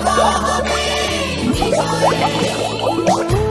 Halloween! It's Halloween!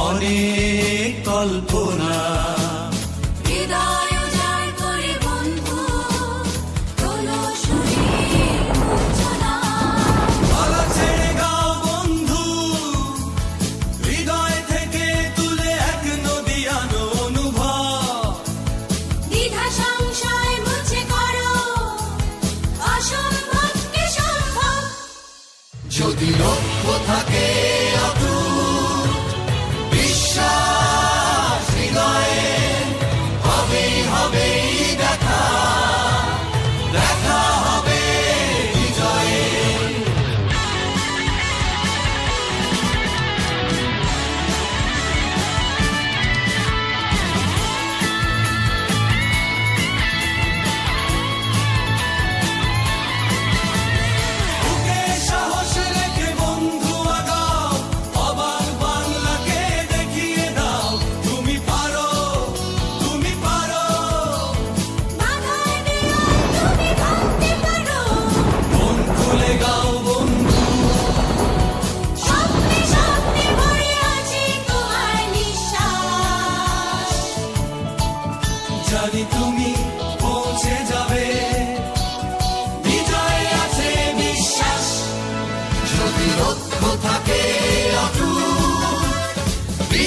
অনেক কল্পনা যদি লক্ষ্য থাকে।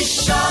Krishna.